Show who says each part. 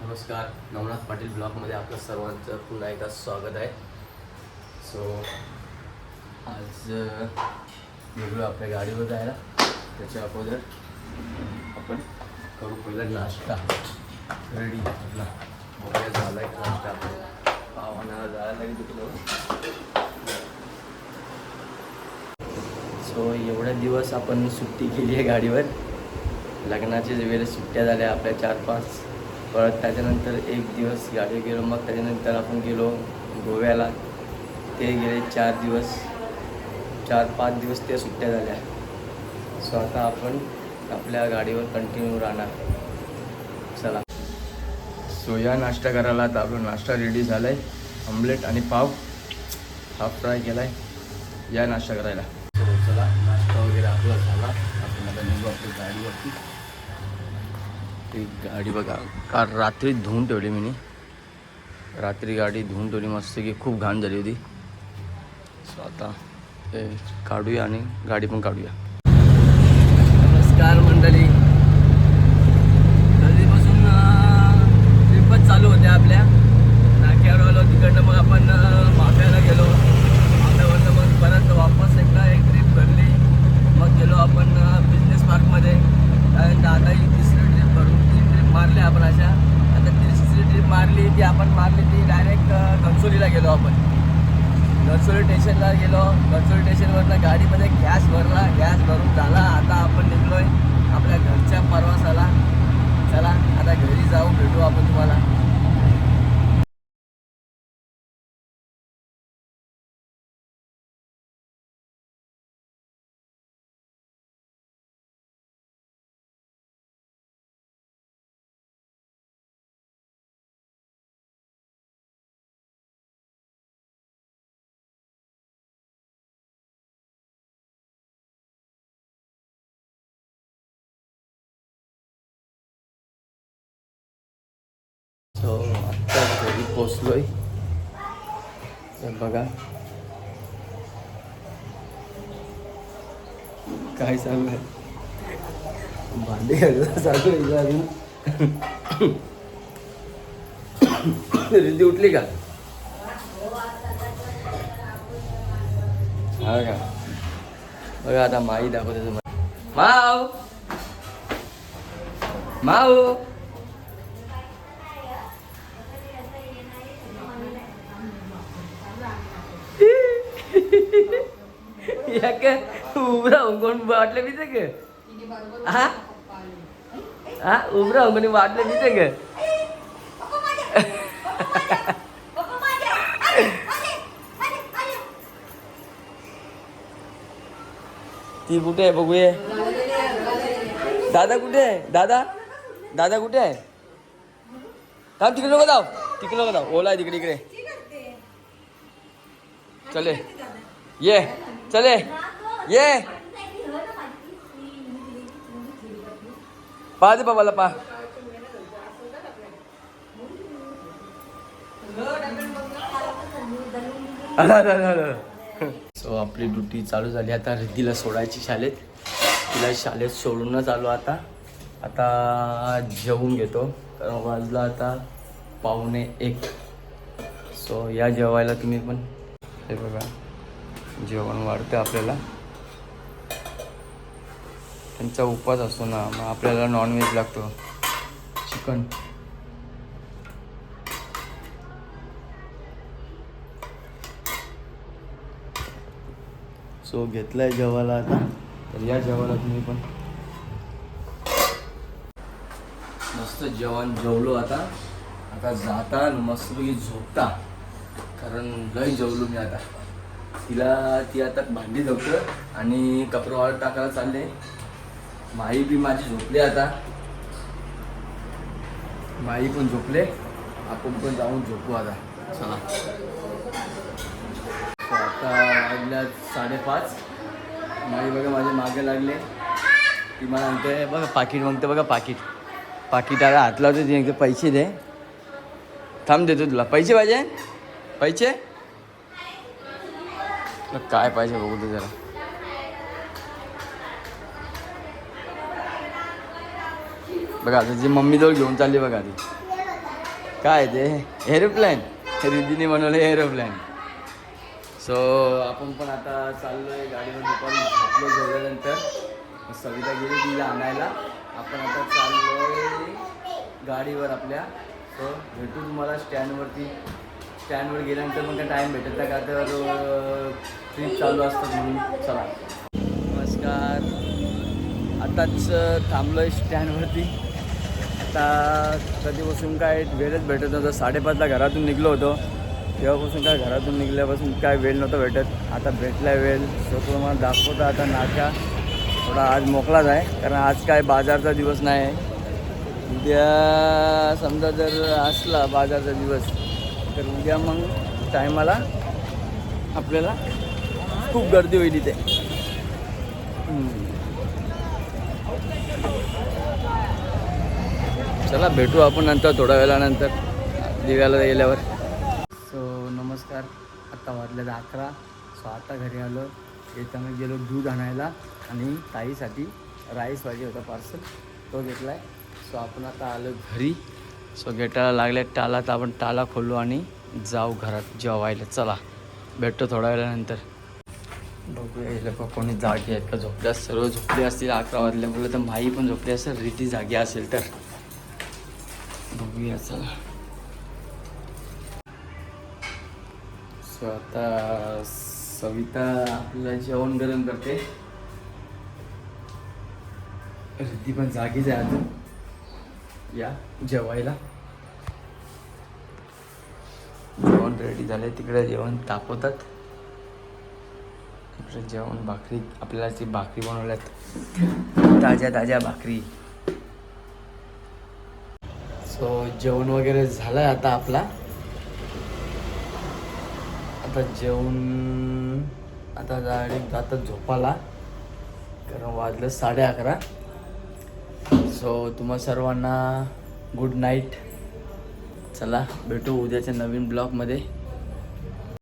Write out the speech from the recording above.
Speaker 1: नमस्कार नवनाथ पाटील ब्लॉगमध्ये आपलं सर्वांचं पुन्हा एकदा स्वागत आहे. सो आज निघलो आपल्या गाडीवर जायला. त्याच्या अगोदर आपण करू पहिला नाश्ता. रेडी आपला बघूया झाला आहे नाश्ता. पावाना जायला लागेल तिकडं. सो एवढ्या दिवस आपण सुट्टी केली आहे गाडीवर. लग्नाचे वेळेस सुट्ट्या झाल्या आपल्या चार पाच परत त्याच्यानंतर एक दिवस गाडी गेलो मग त्याच्यानंतर आपण गेलो गोव्याला. ते गेले चार दिवस चार पाच दिवस त्या सुट्ट्या झाल्या. सो आता आपण आपल्या गाडीवर कंटिन्यू राहणार. चला. सो या नाश्ता करायला आता आपला नाश्ता रेडी झाला आहे ऑमलेट आणि पाव. हाफ फ्राय केला आहे या नाश्ता करायला. सो चला नाश्ता वगैरे आपला झाला. आपण आता निघू आपल्या गाडीवरती. ती गाडी बघा. काल रात्री धुवून ठेवली मी. रात्री गाडी धुवून ठेवली. मस्त की खूप घाण झाली होती. सो आता ते काढूया आणि गाडी पण काढूया. नमस्कार मंडळी कधीपासून ट्रिपच चालू होत्या आपल्या नाक्यावर आलो तिकडनं मग आपण माफ्याला गेलो माफ्यावरनं मग परत वापस एकदा एक ट्रिप भरली मग गेलो आपण बिझनेस पार्कमध्ये कारण का आता ही तिसरी ट्रिप भरून तीन ट्रिप मारल्या आपण अशा आता तिसरी ट्रिप मारली ती आपण मारली ती डायरेक्ट कन्सोलीला गेलो आपण घरसोली स्टेशनला गेलो घरसोली स्टेशनवरनं गाडीमध्ये गॅस भरला गॅस भरून झाला. आता आपण निघलोय आपल्या घरच्या प्रवासाला. चला आता घरी जाऊ भेटू आपण तुम्हाला. सो आत्ता घरी पोचलोय तर बघा काय चालू आहे भांडी घालायला चालू आहे इथं अजून रिद्धी उठली का हा का बघा आता माई दाखवते तुम्हाला રિયાકે ઉભરા ઊંઘોન બાટલે બીજે કે હા ती कुठे दादा कुठे दादा? दादा कुठे आहे? थांब, तिकडे नको जाऊ. तिकडे नको जाऊ. ओला है तिकडे, इकडे. चले. ये. चले. ये. पा दे बाबाला पहा सो आपली ड्युटी चालू झाली. आता रिद्धीला सोडायची शाळेत. तिला शाळेत सोडूनच आलो आता. आता जेवून घेतो. कारण वाजला आता पाहुणे एक. सो या जेवायला तुम्ही पण. हे बघा. जेवण वाढतं आपल्याला. त्यांचा उपवास असतो ना मग आपल्याला नॉनव्हेज लागतो. चिकन. सो घेतलाय जेवायला आता. तर या जेवायला तुम्ही पण. मस्त जेवण जेवलो आता. आता जाता मस्तपैकी झोपता. कारण लय जेवलो मी आता. तिला ती आता भांडी धुतं आणि कपडे वाळत टाकायला चालले. माई बी माझी झोपली आता. माई पण झोपले. आपण पण जाऊन झोपू आता. चला. आता वाजल्या साडेपाच. माई बघा माझे मागे लागले. ती मला म्हणते बघा पाकिट मागते बघा पाकिट. पाकिटाला हात लावते ती पैसे दे. थांब देतो तुला. पैसे पाहिजे पैसे? मग काय पाहिजे बघू दे जरा. बघा आता जी मम्मी जवळ घेऊन चालली बघा ती. काय ते? एरोप्लेन रिद्धीने बनवलं एरोप्लेन सो आपण पण आता चाललोय गाडीवर दुपारी आपलं जेवल्यानंतर सविता गेली तिला आणायला. आपण आता चाललोय गाडीवर आपल्या. सो भेटू तुम्हाला स्टँडवरती स्टँडवर गेल्यानंतर मग काय टाईम भेटत नाही का? तर ट्रीप चालू असतात म्हणून चला. नमस्कार. आताच थांबलो आहे स्टँडवरती. आता कधीपासून काय वेळच भेटत नव्हतं. साडेपाचला घरातून निघलो होतो. तेव्हापासून काय घरातून निघल्यापासून काय वेळ नव्हता भेटत. आता भेटला वेळ. सो मला दाखवतो आता नाका. थोडा आज मोकळाच आहे. कारण आज काय बाजारचा दिवस नाही. आहे उद्या समजा जर असला बाजारचा दिवस तर उद्या मग टायमाला आपल्याला खूप गर्दी होईल इथे. चला भेटू आपण नंतर थोड्या वेळानंतर दिव्याला गेल्यावर. सो नमस्कार. आत्ता वाजलेलं अकरा. सो आता घरी आलो. येताना गेलो दूध आणायला आणि ताईसाठी राईस पाहिजे होता पार्सल तो घेतला आहे सो आपण आता आलो घरी. सो गेटाला लागले टाला तर आपण टाला खोलू आणि जाऊ घरात जेवायला. चला भेटतो थोड्या वेळानंतर. बघूया हे लोक कोणी जागी आहेत का? झोपल्या सर्व झोपले असतील अकरा वाजल्या बोललं तर माई पण झोपली असेल रीती जागी असेल तर. बघूया चला. सो आता सविता आपल्याला जेवण गरम करते. रिद्धी पण जागीच आहे अजून. या जेवायला. जेवण रेडी झाले तिकडे जेवण तापवतात. इकडे जेवण भाकरी. आपल्याला ती भाकरी बनवल्यात. ताज्या ताज्या भाकरी. सो जेवण वगैरे झालं आहे आता आपला. आता जेवण आता डायरेक्ट जातात झोपाला कारण वाजलं साडे अकरा. सो तुम्हा सर्वांना गुड नाईट चला भेटू उद्याच्या नवीन ब्लॉगमध्ये